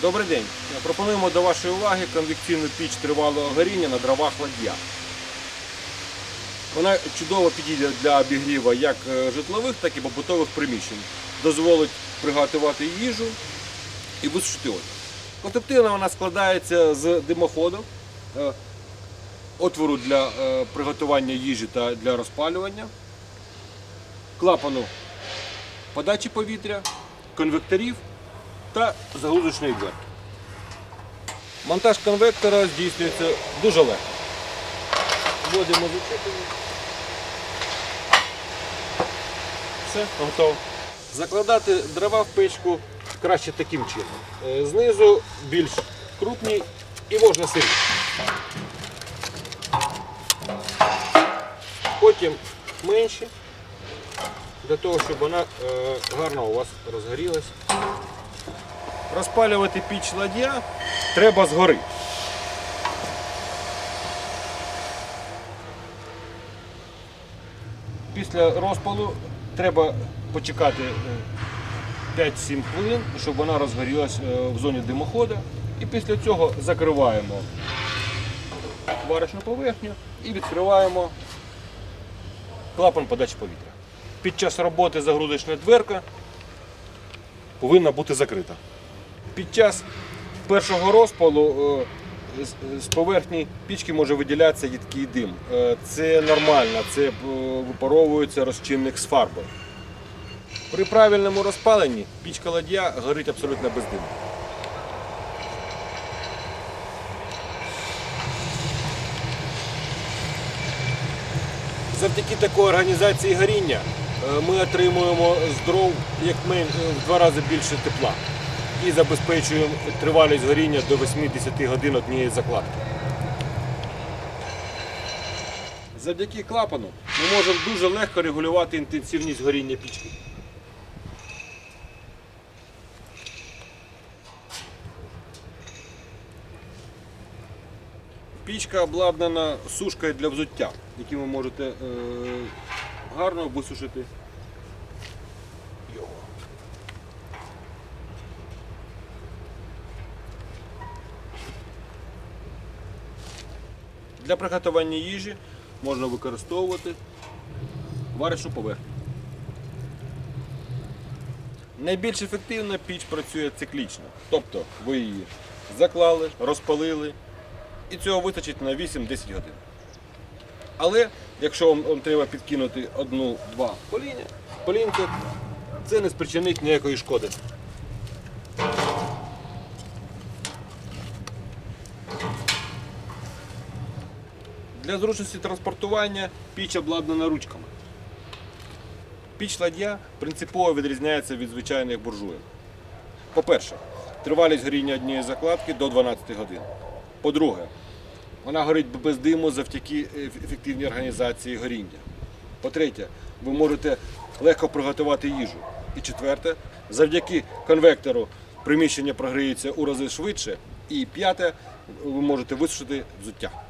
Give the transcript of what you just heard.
Добрий день. Пропонуємо до вашої уваги конвекційну піч тривалого горіння на дровах ладья. Вона чудово підійде для обігріва як е, житлових, так і побутових приміщень. Дозволить приготувати їжу і висушити одяг. Конструктивно вона складається з димоходу, е, отвору для е, приготування їжі та для розпалювання, клапану подачі повітря, конвекторів та загрузочної дверки. Монтаж конвектора здійснюється дуже легко. Вводимо зачеплення. Все, готово. Закладати дрова в печку краще таким чином. Е, Знизу більш крупні і можна сирі. Потім менші, для того, щоб вона е, гарно у вас розгорілась. Розпалювати піч ладья треба згори. Після розпалу треба почекати е, 5-7 хвилин, щоб вона розгорілась е, в зоні димоходу. І після цього закриваємо варочну поверхню і відкриваємо клапан подачі повітря. Під час роботи загрузочна дверка повинна бути закрита. Під час першого розпалу е, з- поверхні пічки може виділятися їдкий дим. Е, Це нормально, це е, випаровується розчинник з фарбою. При правильному розпаленні пічка ладья горить абсолютно без диму. Завдяки такій організації горіння ми отримуємо з дров як в два рази більше тепла і забезпечуємо тривалість горіння до 80 годин однієї закладки. Завдяки клапану ми можемо дуже легко регулювати інтенсивність горіння пічки. Пічка обладнана сушкою для взуття, яким ви можете е, гарно висушити Для приготування їжі можна використовувати варочну поверхню. Найбільш ефективно піч працює циклічно. Тобто ви її заклали, розпалили, і цього вистачить на 8-10 годин. Але якщо вам, вам треба підкинути одну-два поління, полінки, це не спричинить ніякої шкоди. Для зручності транспортування піч обладнана ручками. Піч ладья принципово відрізняється від звичайних буржуїв. По-перше, тривалість горіння однієї закладки до 12 годин. По-друге, вона горить без диму завдяки ефективній організації горіння. По-третє, ви можете легко приготувати їжу. І четверте, завдяки конвектору приміщення прогріється у рази швидше. І п'яте, ви можете висушити взуття.